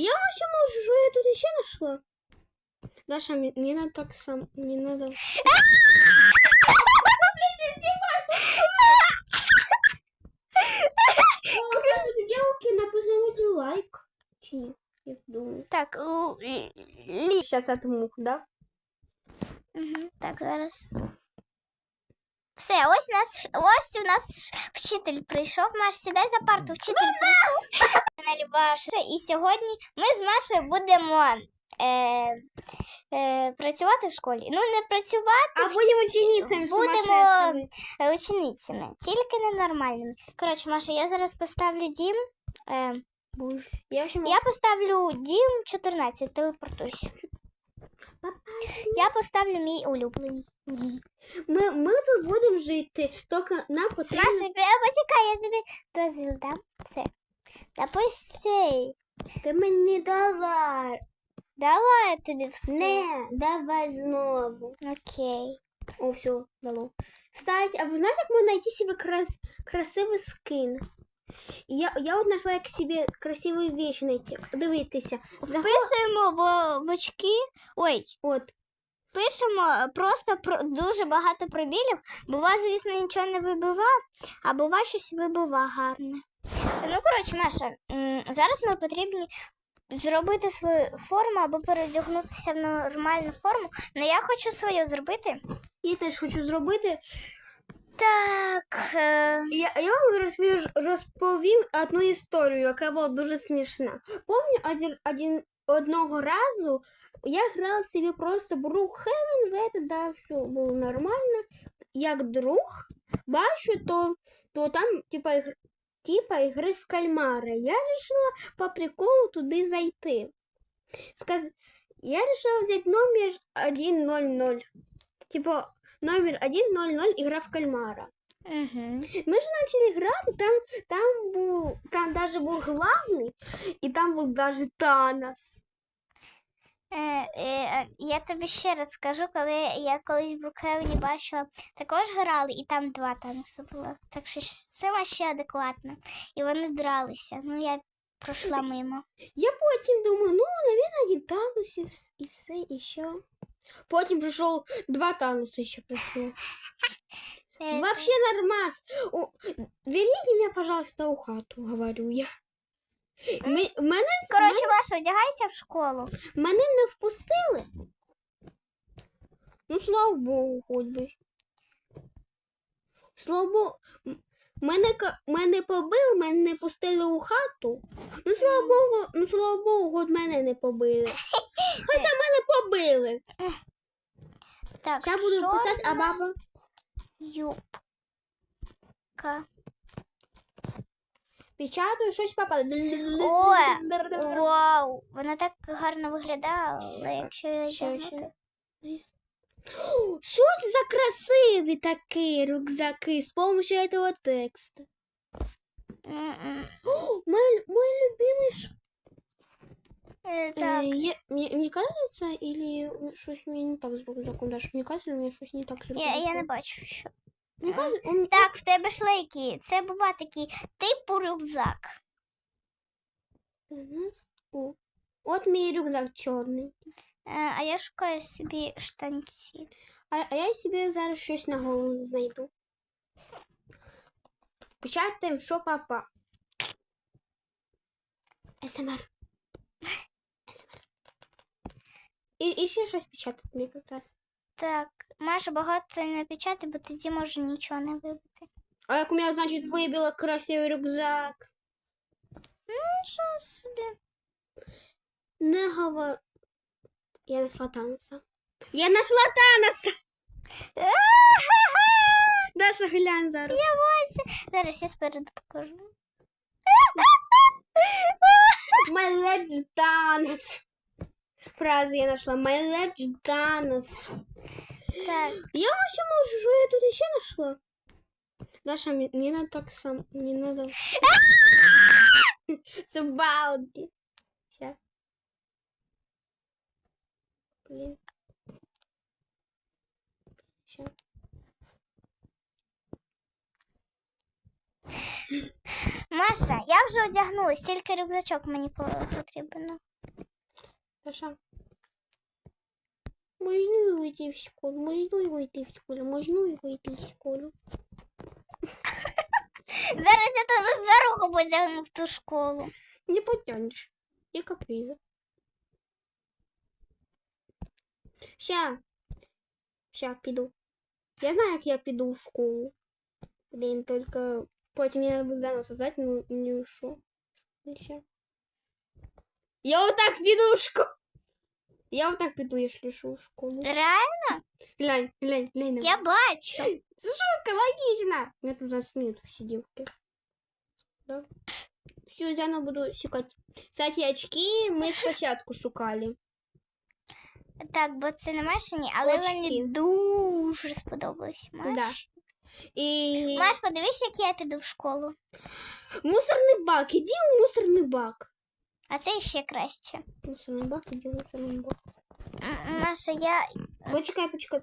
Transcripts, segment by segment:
Я вообще можу, що я тут ще нашла. Даша, мне, надо так сам, мне надо... Лайк. Так. Сейчас отмух, да? Мгм, Так, зараз. Все, ось у нас ось у нас вчитель прийшов. Маш, сідай за парту, вчитель прийшов. Ваша. І сьогодні ми з Машею будемо е, е, працювати в школі. Ну, не працювати, А Будемо- сумасшедшими. а ученицями, тільки ненормальними. Коротше, Маша, я зараз поставлю дім. Е, Боже. Я я поставлю дім 14, телепортуйся. Я поставлю мій улюблений. Ми, ми тут будемо жити, тільки нам потрібно... Маша, почекай, я тобі дозвіл дам. Все. Допусти. Ти мені давай. Давай я тобі все. Не, давай знову. Окей. О, все, дало. Кстати, а ви знаєте, як можна знайти себе крас... красивий скин? Я, я от знайшла, як собі красиві вещи знайти. Дивіться. Пишемо в, в очки. Ой, От. пишемо просто про дуже багато пробілів. Бува, звісно, нічого не вибива, а бува щось вибива гарне. Ну, коротше, Маша, зараз ми потрібні зробити свою форму або передягнутися в нормальну форму. Ну я хочу свою зробити. Я теж хочу зробити. Так. Е... Я, я вам розповім, розповім одну історію, яка була дуже смішна. Помню, один, один, одного разу я грала собі просто Брукхевен, в да, все було нормально. Як друг, бачу, то, то там, типа, ігр- типа ігри в кальмари. Я вирішила по приколу туди зайти. Сказ... Я вирішила взяти номер 100. Типа, номер 100 ігра в кальмара. Угу. Ми ж почали грати, там, там був, там даже був главний, і там був даже Танос. Е, е, я тобі ще раз скажу, коли я колись в Брукхевені бачила, також грали, і там два танці було. Так що це ще адекватно. І вони дралися. Ну, я пройшла мимо. Я потім думаю, ну, навіть один і, вс- і все, і що. Потім прийшов два Таноса ще прийшло. Е, Вообще нормас. О, верните меня, пожалуйста, у хату, говорю я. Ми, мене, Коротше, Маша, одягайся в школу. мене не впустили. Ну, слава Богу, хоч би. Слава Богу. м- Мене, ка- мене побили, мене не пустили у хату. Ну, слава Богу, ну, слава Богу, хоч мене не побили. Хоча мене побили. Так, Зараз буду чорна писати, а баба. Юбка. Печатаю, щось папа. Ой, Вау! Вона так гарно виглядає, але якщо я Що, одягнути... Що це за красиві такі рюкзаки з помощью этого текста? М-м. О, мой, мой любимый ш... Е, Э, так. я, мне, мне кажется, или что-то мне не так с рюкзаком, Даша? Мне кажется, мне что-то не так с рюкзаком? Я, я не бачу, що. Мне кажется, он... Так, в тебе шлейки. Це бува такий типу рюкзак. О, вот мой рюкзак черный. Е, А я шукаю собі штанці. А, а я себе зараз щось на голову знайду. Печатаємо, що папа. СМР. І, і ще щось печатати мені якраз. Так, Маша, багато не печати, бо тоді може нічого не вибити. А як у мене, значить, вибило красивий рюкзак. Що собі? Не говор. Я нашла Таноса. Я нашла Таноса! Даша, глянь зараз. Я бачу. Зараз я спереду покажу. My Legend Thanos. Фраза я нашла. My Legend Thanos. Так, Я вообще можу, що я тут еще нашла? Даша, мне, мне надо так сам, мне надо... Це балди. Сейчас. Блин. Сейчас. Маша, я вже одягнулась, тільки рюкзачок мені по- потрібен. Саша. Можно войти в школу? Можно войти в школу? Можно войти в школу? Зараз я тебе за руку потягну в ту школу. Не потянешь. Я каприза. Ща. Ща, піду. Я знаю, як я піду в школу. Блін, только потім я треба заново создать, ну не що. Ща. Я вот так піду в школу. Я вот так піду, якщо що в школу. Реально? Глянь, глянь, глянь. на Я мене. бачу. Шутка, логично. Меня тут засмеют все девки. Да. Все, заново буду шукать. Кстати, очки мы спочатку шукали. Так, бо це не Машині, але мені Очки. дуже сподобались. Маш. Да. И Маш, подивись, як я піду в школу. мусорный бак. Иди в мусорный бак. А це ще краще. Мусорный бак, иди в мусорный Маша, я. Почекай, почекай.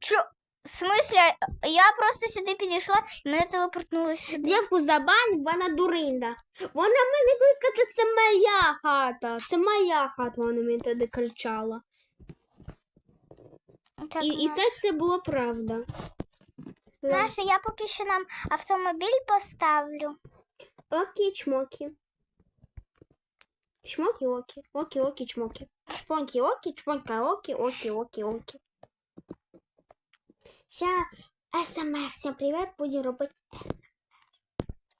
Чо? В смислі, я просто сюди підійшла і мене телепортнуло сюди. Девку забань, вона дуринда. Вона мені буде сказати, це моя хата. Це моя хата, вона мені тоді кричала. Так, І, і Маш. це, це було правда. Маша, я поки що нам автомобіль поставлю. Окі, чмоки. Чмоки, окі. Окі, окі, чмоки. Чмоки, окі, чмока, окі, окі, окі, окі. Ща СМР, робити.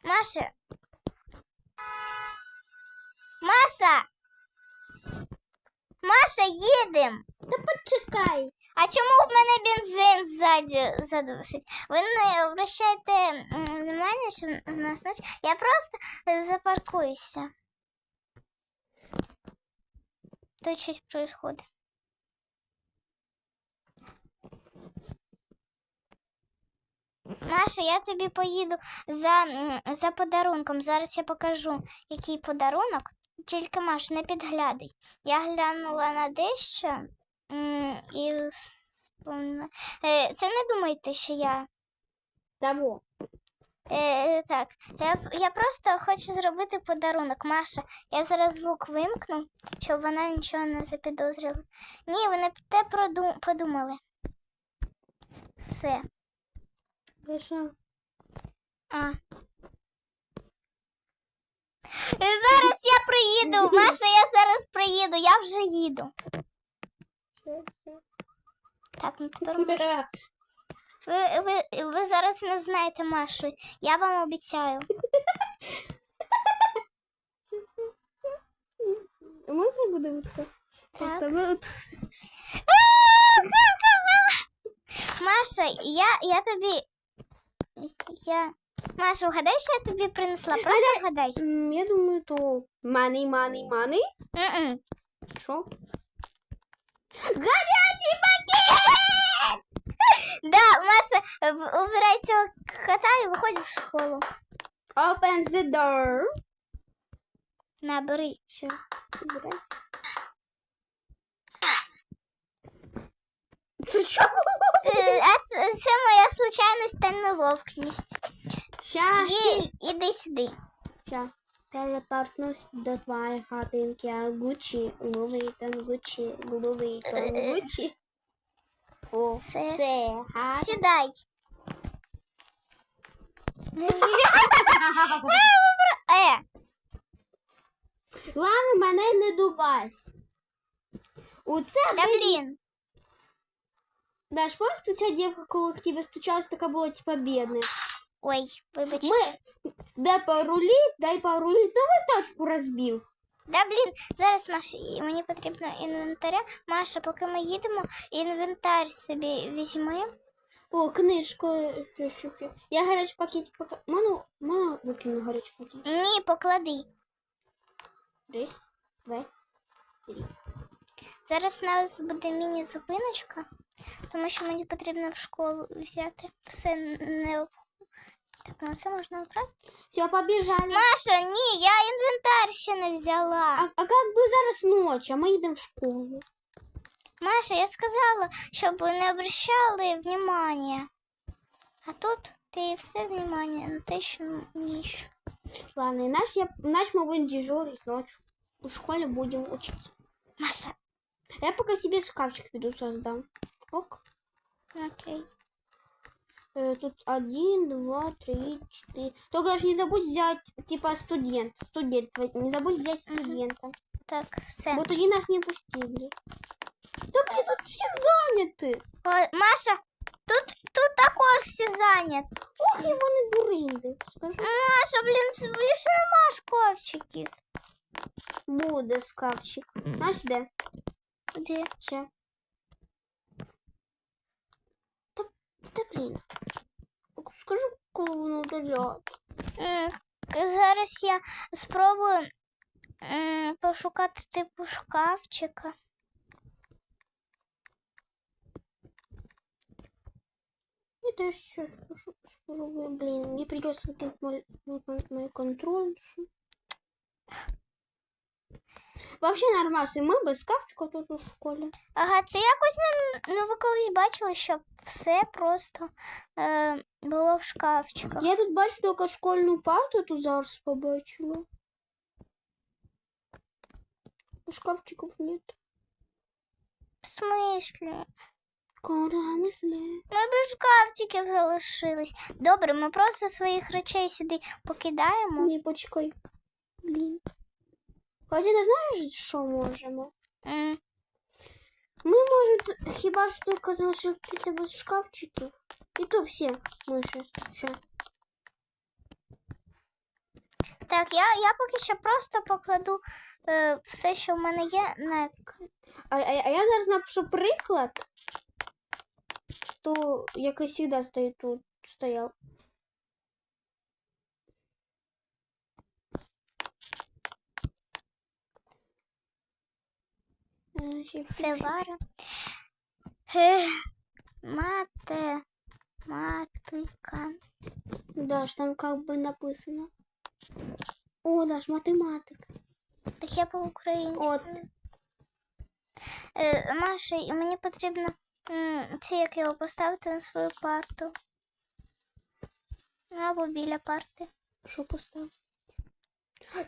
Маша. Маша. Маша, їдем. Та почекай. А чому в мене бензин ззаді задусить? Ви не обращайте м, внимання, що в нас. Я просто запаркуюся. Тут щось происходит. Маша, я тобі поїду за, за подарунком. Зараз я покажу, який подарунок. Тільки Маш, не підглядай. Я глянула на дещо і. Е, Це не думайте, що я. Того. Е, так, я, я просто хочу зробити подарунок. Маша, я зараз звук вимкну, щоб вона нічого не запідозрила. Ні, ви не те проду- подумали. Все. А. Зараз я приїду. Маша, я зараз приїду, я вже їду. Так, ну тепер. Ви, ви, ви зараз не знаєте Машу. Я вам обіцяю. Можна? Так. Тобто Маша, я, я тобі. Я. Маша, вгадай, що я тобі принесла? Просто вгадай. М, Я думаю, то money, money. М-м. Що? Гарячий пакет! Да, Маша, убирай цього кота і виходь в школу. Open the door. Набери. Ще. Убирай. Це що? Е, це, це моя случайність та неловкість. Ща, Є, іди сюди. ща. Телепортнусь до твоєї хатинки, а Гучі, Луї та Гучі, Луї та Гучі. О, Все. це хата. Сідай. Е, Главное, мене не дубась. У це да ви- блін. Даш, просто ця дівка, коли к тебе стучалась, така була типа бідна. Ой, вибачте. Ми дай порулить, дай порулить, ну ви точку розбив. Да блін, зараз Маша, мені потрібно інвентаря. Маша, поки ми їдемо, інвентар собі візьми. О, книжку. Я гарячий пакет пока. Ману, ману викину гарячий пакет. Ні, поклади. Раз, два, три. Зараз у нас буде міні-зупиночка, тому що мені потрібно в школу взяти. Все не так, ну це можна обрати. Все, побіжали. Маша, ні, я інвентар ще не взяла. А, а как бы зараз ночь, а ми йдемо в школу. Маша, я сказала, щоб не обращали внимання. А тут ти все внимание на те, що ніж. Ладно, наш, я, наш мы будем дежурить ночью. В школе будем учиться. Маша, Я пока себе шкафчик веду создам. Ок. окей. Э, тут один, два, три, четыре. Только ж не забудь взять, типа, студент. Студент. Не забудь взять Мгм. студента. Так, все. Вот тоді нас не пустили. Да блин, тут все заняты. О, Маша, тут, тут також всі зайняті. Ох, і вони дуринди. Скажи. Маша, блін, більше нема шкафчиків. Буде шкафчик. Наш де? Де? Ще. Та, та блін. Скажи, коли воно додати. М, Зараз я спробую м, пошукати типу шкафчика. Я теж ще скажу, спробую. Блін, мені придется викинути мой, мой, мой контроль. Вообще нормально, ми без шкафчика тут у школі. Ага, це якось не, ну ви колись бачили, щоб все просто е, було в шкафчиках. Я тут бачу тільки школьну парту, тут зараз побачила. Шкафчиків нет. В смислі? Корамисле. Ми без шкафчиків залишились. Добре, ми просто своїх речей сюди покидаємо. Ні, почекай. Блін. Хоча ти знаєш, що можемо? М, Ми можемо хіба що тільки залишитися без шкафчиків. І то всі миші. Ще. Так, я, я поки що просто покладу е, все, що в мене є, на А, а, а я зараз напишу приклад, то як і завжди стоїть тут стояв. Е, ще все вара. Е, мате, матика. Даш, там как бы написано. О, Даш, математик. Так я по-українськи. От. Е, Маша, мені потрібно це як його поставити на свою парту. Ну, Або біля парти. Що поставив?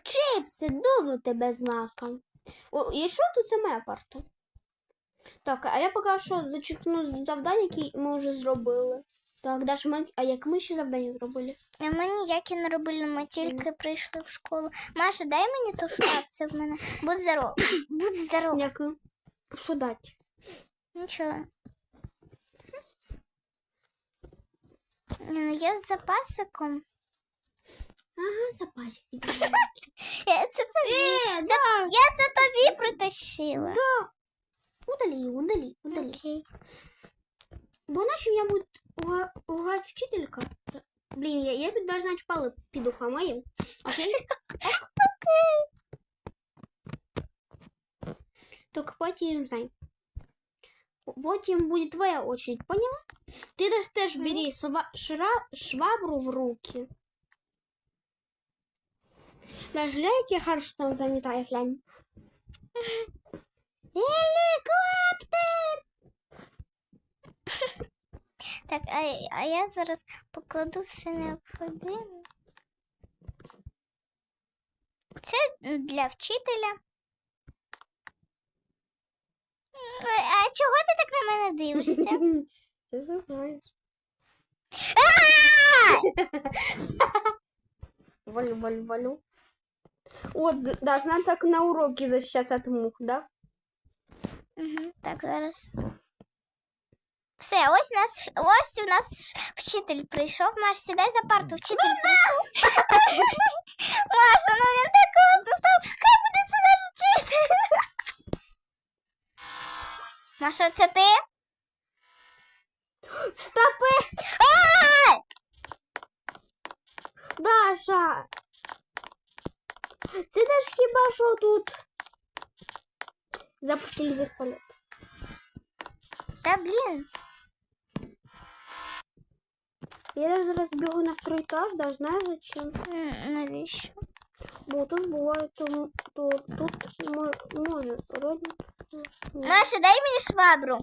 Чипси, дуну тебе з маком. О, і що тут це моя парта? Так, а я поки що зачеркну завдання, які ми вже зробили. Так, Даш, ми, а як ми ще завдання зробили? А Ми ніякі не робили, ми тільки прийшли в школу. Маша, дай мені ту шкафцю в мене. Будь здоров. Будь здоров. Дякую. Що дати? Нічого. Ну, я з запасиком. Ага, запасик. Я це тобі, Е, да. я це тобі притащила. Удали, удали, удали. Окей. Бо наші я буду грати вчителька. Блін, я, я під- должна чпали піду помию. Окей? Только потім знай. Потім буде твоя очередь, поняла? Ти теж бери сва- шра- швабру в руки. Даже я хорошо там замітаю, глянь. Гелікоптер! Так, а, а я зараз покладу все необхідне. Це для вчителя. А чого ти так на мене дивишся? Ти це знаєш. Валю, валю, валю. Вот, д- должна так на уроке защищаться от мух, да? Мгм, Так, зараз. Все, ось у нас ось у нас ш- вчитель прийшов. Маш, сідай за парту, вчитель прийшов. Маша, ну він так класно став. Хай буде це наш вчитель. Маша, це ти? Стопи! Даша! Це ж хіба що тут запустили вертолет. Та блін. Я зараз бігу на второй этаж, да, знаєш зачем? М, Навіщо? Бо тут буває, то, то тут мо- може родник. Маша, дай мені швабру.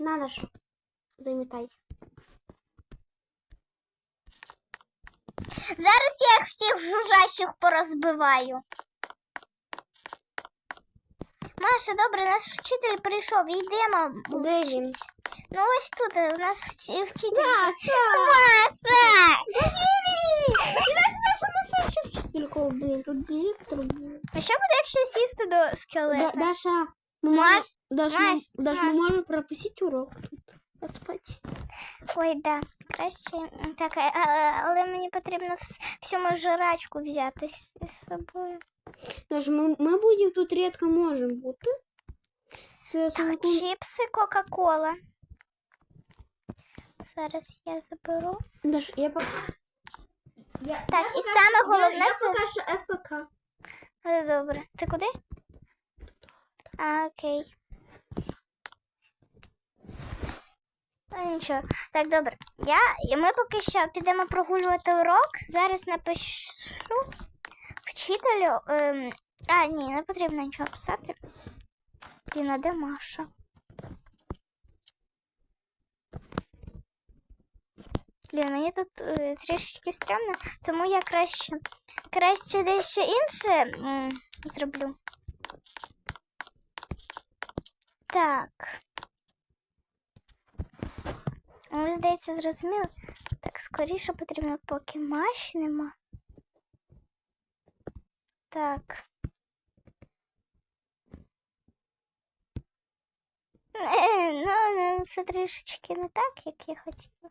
Надо ж. Замітай. Зараз я їх всіх жужжащих порозбиваю. Маша, добре, наш вчитель прийшов, йдемо. Де він? Ну ось тут е, у нас вч- вчитель. Маша! Маша! Наша наша Тільки, блін, тут директор був. А що буде, якщо сісти до скелета? Даша, Маш, ми- Маш, Даша, ми можемо пропустити урок тут. Ой, да, краще. Так, але мені потрібно мою жрачку взяти з собою. Даша, ми, ми будемо тут рідко можемо бути. Це Так, сумку- чіпси, Кока-Кола. Зараз я заберу. Даша, я пока... Я, Так, я і пока саме головне я, я це- ФК. Добре. Ти куди? А, окей. Ну, нічого. Так, добре. Я, ми поки що підемо прогулювати урок. Зараз напишу вчителю. Ем, а, ні, не потрібно нічого писати. Блін, а де Маша? Блін, мені тут е, трішечки стрьомно, тому я краще, краще дещо інше м, зроблю. Так. Ви, здається, зрозуміли. Так, скоріше потрібно, поки Маші нема. Так. Е, Ну, ну, це трішечки не так, як я хотіла.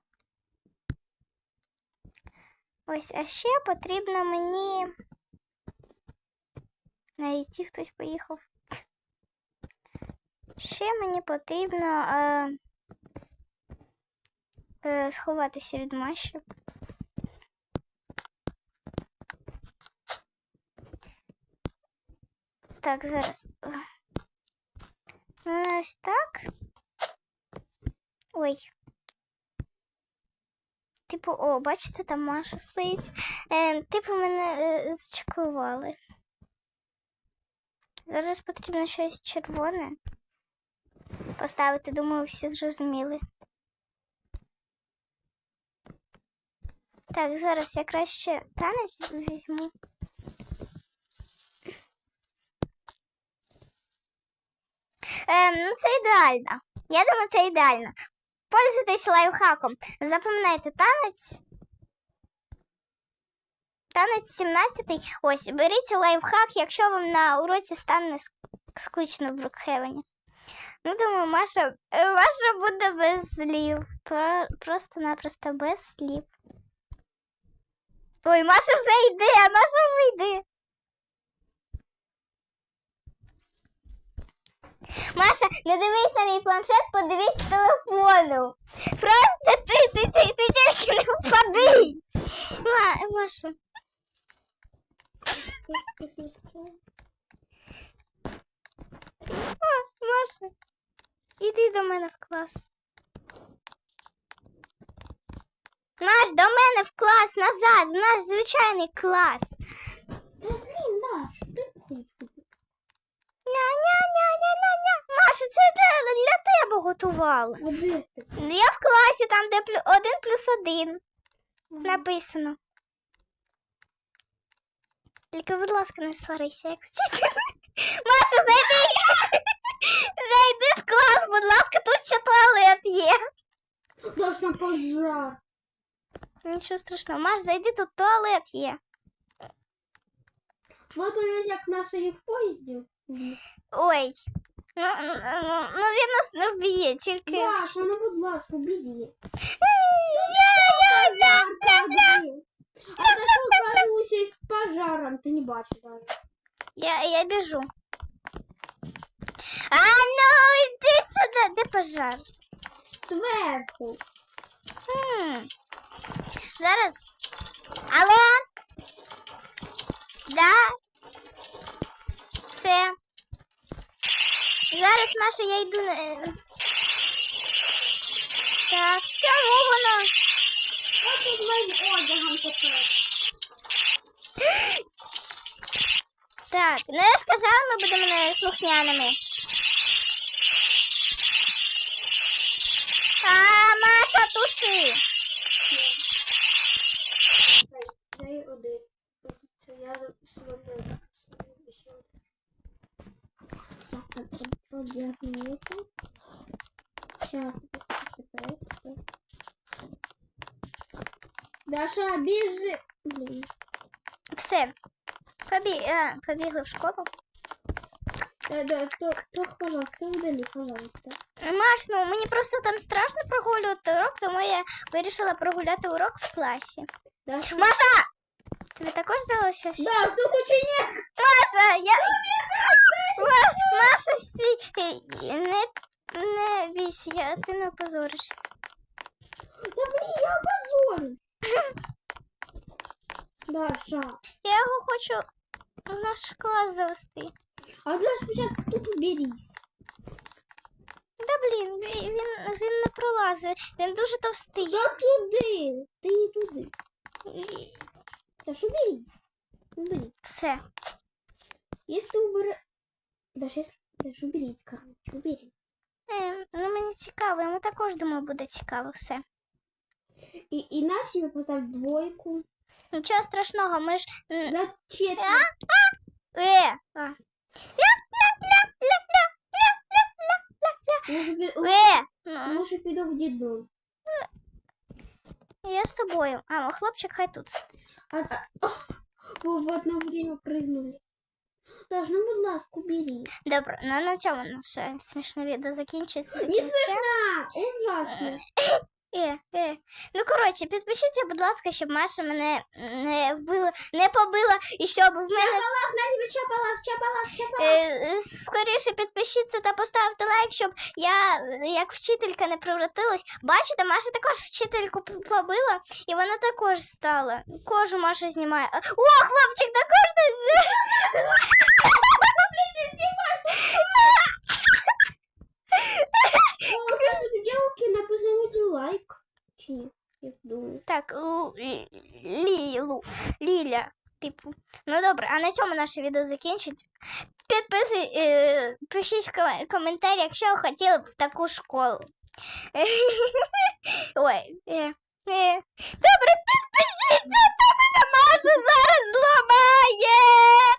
Ось, а ще потрібно мені. Навіть хтось поїхав. Ще мені потрібно е, е, сховатися від Маші. Так, зараз. Ну, ось так. Ой. Типу, о, бачите, там Маша стоїть. Е, типу, мене е, зачеклували. Зараз потрібно щось червоне поставити, думаю, всі зрозуміли. Так, зараз я краще танець візьму. Ем, ну це ідеально. Я думаю, це ідеально. Пользуйтесь лайфхаком. Запам'ятайте танець. Танець 17 Ось, беріть лайфхак, якщо вам на уроці стане скучно в Брукхевені. Ну, думаю, Маша, е, Маша буде без слів. Про, просто-напросто без слів. Ой, Маша вже йде, Маша вже йде. Маша, не дивись на мій планшет, подивись телефону. Просто ти, ти, ти, ти тільки не впади. Ма, Маша. О, Маша, іди до мене в клас. Маш, до мене в клас назад, в наш звичайний клас. Та блін, Даш. Ня-ня-ня-ня-ня-ня. Маша, це для, для тебе готувала. Я в класі, там, де плю, один плюс один написано. Тільки, будь ласка, не сварися, як вчитель. Маша, зайди. Зайди в клас, будь ласка, тут ще туалет є. Там пожар. Нічого страшного. Маш, зайди, тут туалет є. Вот он як нашої в поїзді. Ой. Ну, ну, ну, ну він нас не вб'є, тільки. Даш, ну будь ласка, біді. Ня-ня-ня-ня-ня. А та що боюся із пожаром, ти не бачиш даже. Я, я біжу. А ну, іди сюди, де пожар? Зверху. Хм. Зараз. Алло? Да? Все. Зараз, Маша, я йду. на- Так, що воно? Ось з моїм одягом тепер. Так, ну я ж казала, ми будемо слухняними. А, Маша, туши. три, один. Це я за- сьогодні записую ще один. Сейчас, Даша, біжи. Блін. Все. Побі... а, побігли в школу. Э, да, то, то, пожалуйста, удали, пожалуйста. Маш, ну мені просто там страшно прогулювати урок, тому я вирішила прогуляти урок в класі. Даша. Маша! Тобі також здалося? що- Да, что ученик? Маша, я... Ма- Маша, стій, Е, не, не бійся, я, ти не опозоришся. Да блин, я опозорю. Даша. Я його хочу в наш клас завести. А давай спочатку тут уберись. Да блін, він, він, не пролазить, він дуже товстий. Да туди. Ти не туди. Даш, уберись. Уберись. Все. Если ты убер... Даш, если... Даш, уберись, короче, уберись. Е, ну мені цікаво, йому також думаю буде цікаво все. И, иначе я поставлю двойку. Нічого страшного, ми ж. За четверть. Е! А. Лучше, пи- Е! Ну, лучше піду в дідом. я з тобою. А, ну, хлопчик хай тут. А, а, вы в одно время прыгнули. Даш, ну, будь ласка, убери. Добре, ну на цьому наше смішне відео закінчиться. Не смешно, ужасно. Е, е. Ну коротше, підпишіться, будь ласка, щоб Маша мене не вбила, не побила і щоб в мене Чапалах, на тебе чапалах, чапалах, чапалах. Е, скоріше підпишіться та поставте лайк, щоб я як вчителька не превратилась. Бачите, Маша також вчительку побила, і вона також стала. Кожу Маша знімає. О, хлопчик також не О, Білки написано лайк. Чи ні? Як думаєш? Так, Лілу. Ліля. Типу. Ну добре, а на чому наше відео закінчить. Підписуй, е, пишіть в коментарі, якщо хотіли б в таку школу. Ой. Е, е. Добре, підпишіться, то мене Маша зараз зламає.